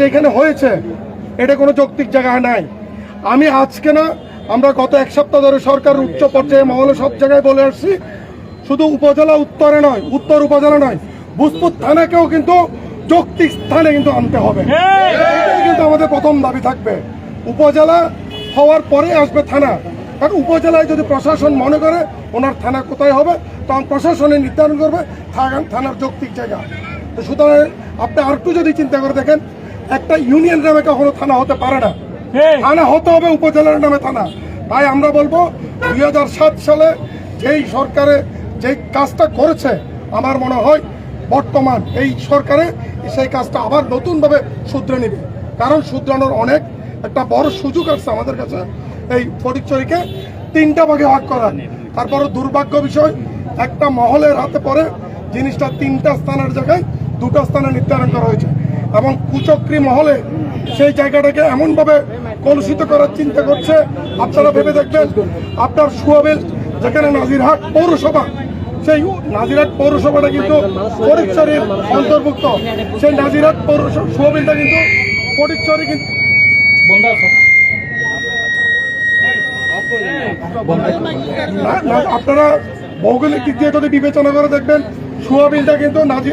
যেখানে হয়েছে এটা কোনো যৌক্তিক জায়গা নাই। আমি আজকে না আমরা গত এক সপ্তাহ ধরে সরকার উচ্চ পর্যায়ে মহলে সব জায়গায় বলে আসছি শুধু উপজেলা উত্তরে নয় উত্তর উপজেলা নয় ভূজপুর থানাকেও কিন্তু যৌক্তিক স্থানে কিন্তু আনতে হবে। কিন্তু আমাদের প্রথম দাবি থাকবে। উপজেলা হওয়ার পরে আসবে থানা। কারণ উপজেলায় যদি প্রশাসন মনে করে ওনার থানা কোথায় হবে তখন প্রশাসনে নির্ধারণ করবে থানা- থানার যৌক্তিক জায়গা। তো সুতরাং আপনি আরেকটু যদি চিন্তা করে দেখেন একটা ইউনিয়ন নামে কখনো থানা হতে পারে না। থানা হতে হবে উপজেলার নামে থানা। তাই আমরা বলব দুই হাজার সাত সালে যেই সরকারে যেই কাজটা করেছে আমার মনে হয় বর্তমান এই সরকারে সেই কাজটা আবার নতুনভাবে শুধরে নেবে। কারণ শুধরানোর অনেক একটা বড় সুযোগ আসছে আমাদের কাছে। এই ফটিকচুরিকে তিনটা ভাগে ভাগ করা। তারপরে দুর্ভাগ্য বিষয় একটা মহলের হাতে পরে জিনিসটা তিনটা স্থানের জায়গায় দুটো স্থানে নির্ধারণ করা হয়েছে। এবং কুচক্রি মহলে সেই জায়গাটাকে এমনভাবে কলুষিত করার চিন্তা করছে। আপনারা ভেবে দেখবেন আপনার সুয়াবেল যেখানে নাজিরহাট পৌরসভা সেই নাজিরহাট পৌরসভাটা কিন্তু ফটিকচুরির অন্তর্ভুক্ত। সেই নাজিরহাট পৌরসভা সুয়াবিলটা কিন্তু ফটিকচুরি কিন্তু আপনারা ভৌগোলিক দিক দিয়ে যদি বিবেচনা করে দেখবেন সুয়াবিলটা কিন্তু নাজি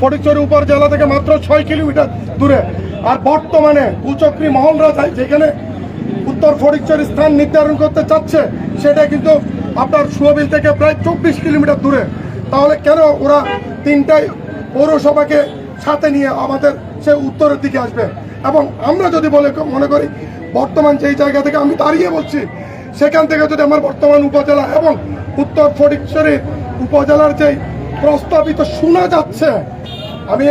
ফটিকচুরি উপজেলা থেকে মাত্র ছয় কিলোমিটার দূরে। আর বর্তমানে কুচক্রি মহলরা যায় যেখানে উত্তর ফটিকচুরি স্থান নির্ধারণ করতে চাচ্ছে, সেটা কিন্তু আপনার সুয়াবিল থেকে প্রায় চব্বিশ কিলোমিটার দূরে। তাহলে কেন ওরা তিনটাই পৌরসভাকে সাথে নিয়ে আমাদের সে উত্তরের দিকে আসবে? এবং আমরা যদি বলে মনে করি, বর্তমান যেই জায়গা থেকে আমি দাঁড়িয়ে বলছি, সেখান থেকে যদি আমার বর্তমান উপজেলা এবং উত্তর ফটিকছড়ি উপজেলার যেই প্রস্তাবিত শোনা যাচ্ছে। আমি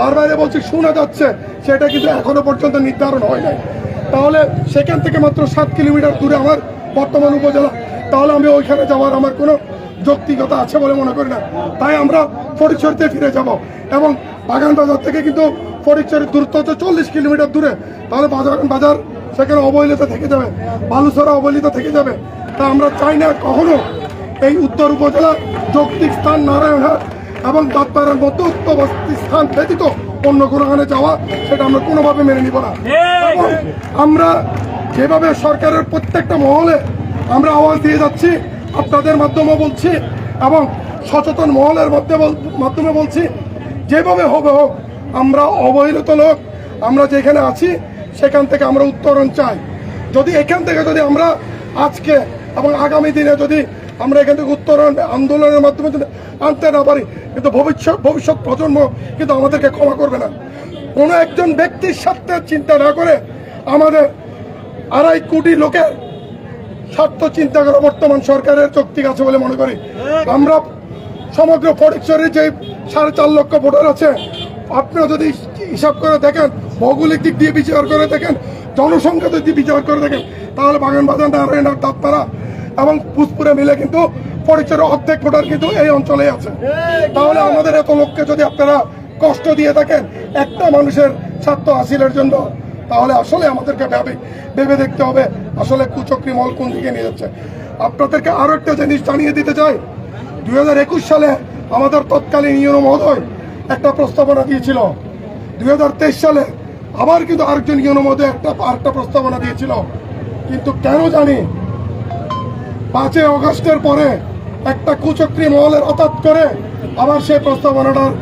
বারবারে বলছি, শোনা যাচ্ছে। সেটা কিন্তু এখনও পর্যন্ত নির্ধারণ হয় নাই। তাহলে সেখান থেকে মাত্র সাত কিলোমিটার দূরে আমার বর্তমান উপজেলা। তাহলে আমি ওইখানে যাওয়ার আমার কোনো যৌক্তিকতা আছে বলে মনে করি না। তাই আমরা ফটিকছড়িতে ফিরে যাব এবং বাগান বাজার থেকে কিন্তু ফটিকছড়ির দূরত্ব হচ্ছে চল্লিশ কিলোমিটার দূরে। তাহলে বাজার বাজার সেখানে অবহেলিত থেকে যাবে। বালুছড়া অবহেলিত থেকে যাবে। তা আমরা চাই না কখনো এই উত্তর উপজেলা যৌক্তিক স্থান নারায়ণহাট এবং দাঁতপাড়ার মধ্যবর্তী স্থান ব্যতীত অন্য কোনো খানে যাওয়া সেটা আমরা কোনোভাবে মেনে নিব না। আমরা যেভাবে সরকারের প্রত্যেকটা মহলে আমরা আওয়াজ দিয়ে যাচ্ছি আপনাদের মাধ্যমে বলছি এবং সচেতন মহলের মধ্যে মাধ্যমে বলছি যেভাবে হবে হোক আমরা অবহেলিত লোক আমরা যেখানে আছি সেখান থেকে আমরা উত্তরণ চাই। যদি এখান থেকে যদি আমরা আজকে এবং আগামী দিনে যদি আমরা এখান থেকে উত্তরণ, আন্দোলনের মাধ্যমে যদি আনতে না পারি, কিন্তু ভবিষ্যৎ ভবিষ্যৎ প্রজন্ম কিন্তু আমাদেরকে ক্ষমা করবে না। কোনো একজন ব্যক্তির স্বার্থে চিন্তা না করে আমাদের আড়াই কোটি লোকের স্বার্থ চিন্তা করে বর্তমান সরকারের যৌক্তিক আছে বলে মনে করি। আমরা সমগ্র ফটিকচরের যে সাড়ে চার লক্ষ ভোটার আছে আপনারা যদি হিসাব করে দেখেন, ভৌগোলিক দিক দিয়ে বিচার করে দেখেন, জনসংখ্যা যদি বিচার করে দেখেন, তাহলে বাগান বাজার নারায়ণার দাঁতপাড়া এবং পুষ্পুরে মিলে কিন্তু ফটিকচরের অর্ধেক ভোটার কিন্তু এই অঞ্চলে আছে। তাহলে আমাদের এত লোককে যদি আপনারা কষ্ট দিয়ে থাকেন, একটা মানুষের স্বার্থ হাসিলের জন্য, তাহলে আসলে আমাদেরকে ভেবে ভেবে দেখতে হবে আসলে কুচক্রি মল কোন দিকে নিয়ে যাচ্ছে। আপনাদেরকে আরও একটা জিনিস জানিয়ে দিতে চাই। দুই হাজার একুশ সালে আমাদের তৎকালীন ইউনো মহোদয় একটা প্রস্তাবনা দিয়েছিল। দুই হাজার তেইশ সালে আবার কিন্তু আরেকজন ইউনো মহোদয় একটা আরেকটা প্রস্তাবনা দিয়েছিল। কিন্তু কেন জানি পাঁচই অগস্টের পরে একটা কুচক্রি মহলের হঠাৎ করে আবার সেই প্রস্তাবনাটার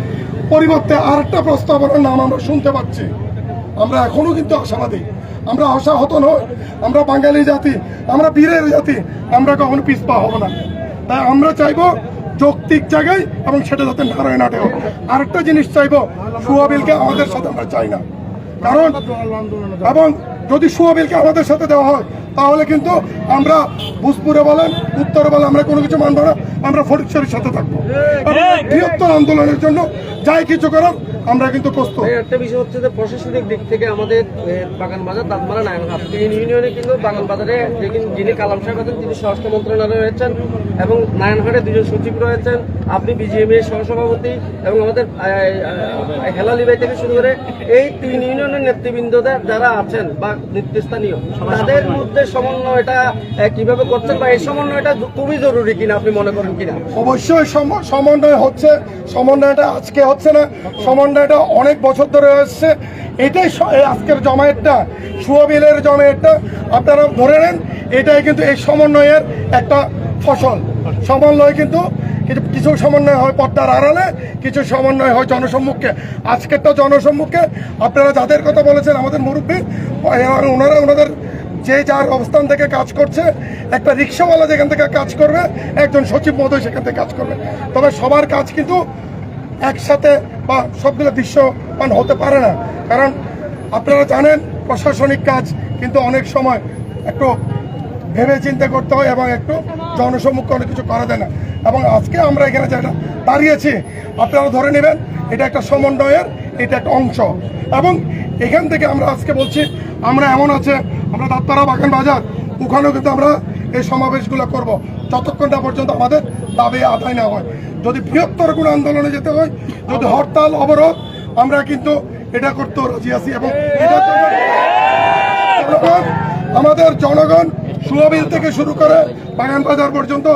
পরিবর্তে আরেকটা প্রস্তাবনার নাম আমরা শুনতে পাচ্ছি। আমরা এখনও কিন্তু আশাবাদী। আমরা আশাহত নই। আমরা বাঙালি জাতি, আমরা বীরের জাতি, আমরা কখনো পিছপা হব না। তাই আমরা চাইব যৌক্তিক জায়গায় এবং সেটা যাতে নারায়ণাটে হোক। আরেকটা জিনিস চাইব সুয়াবিলকে আমাদের সাথে আমরা চাই না। কারণ, এবং যদি সোয়াবিলকে আমাদের সাথে দেওয়া হয় তাহলে কিন্তু আমরা ভোজপুরে বলেন উত্তরে বলেন আমরা কোনো কিছু মানব না। আমরা ফটিকছড়ির সাথে থাকব। বৃহত্তর আন্দোলনের জন্য যাই কিছু করার আমরা কিন্তু প্রস্তুত। একটা বিষয় হচ্ছে যে প্রশাসনিক দিক থেকে আমাদের বাগান বাজার দাঁতমারা নারায়ণহাট তিন ইউনিয়নে কিন্তু বাগান বাজারে যিনি- যিনি কালাম সাহেব আছেন তিনি স্বরাষ্ট্র মন্ত্রণালয়ে রয়েছেন এবং নারায়ণহাটে দুজন সচিব রয়েছেন। আপনি বিজিএম এর সহসভাপতি এবং আমাদের হেলালি ভাই থেকে শুরু করে এই তিন ইউনিয়নের নেতৃবৃন্দদের যারা আছেন বা নেতৃস্থানীয় তাদের মধ্যে সমন্বয়টা কীভাবে করছেন বা এই সমন্বয়টা খুবই জরুরি কিনা আপনি মনে করেন কিনা? অবশ্যই সম- সমন্বয় হচ্ছে। সমন্বয়টা আজকে হচ্ছে না। সমন্বয় অবস্থানটা এটা অনেক বছর ধরে আসছে এটাই আজকের জমায়েতটা, সুয়াবিলের জমায়েতটা। আপনারা ধরে নেন, এটাই কিন্তু এই সমন্বয়ের একটা ফসল। সমন্বয় কিন্তু কিছু সমন্বয় হয় পর্দার আড়ালে, কিছু সমন্বয় হয় জনসম্মুখে। আজকেরটা জনসম্মুখে, আপনারা যাদের কথা বলেছেন আমাদের মুরব্বী ওনারা ওনাদের যে যার অবস্থান থেকে কাজ করছে, একটা রিক্সাওয়ালা যেখান থেকে কাজ করবে, একজন সচিব মহোদয় সেখান থেকে কাজ করবে। তবে সবার কাজ কিন্তু একসাথে বা সবগুলো দৃশ্যমান হতে পারে না। কারণ আপনারা জানেন, প্রশাসনিক কাজ কিন্তু অনেক সময় একটু ভেবে চিন্তা করতে হয় এবং একটু জনসম্মুখে অনেক কিছু করা যায় না। এবং আজকে আমরা এখানে যেটা দাঁড়িয়েছি, আপনারা ধরে নেবেন, এটা একটা সমন্বয়ের, এটা একটা অংশ। এবং এখান থেকে আমরা আজকে বলছি, আমরা এমন আছে, আমরা দাঁতপাড়া বাগান বাজার, ওখানেও কিন্তু আমরা এই সমাবেশগুলো করব। যতক্ষণ না পর্যন্ত আমাদের দাবি আদায় না হয়। যদি বৃহত্তর কোনো আন্দোলনে যেতে হয়, যদি হরতাল, অবরোধ, আমরা কিন্তু এটা করতেও রাজি আছি এবং আমাদের জনগণ সুয়াবিল থেকে শুরু করে বাগান বাজার পর্যন্ত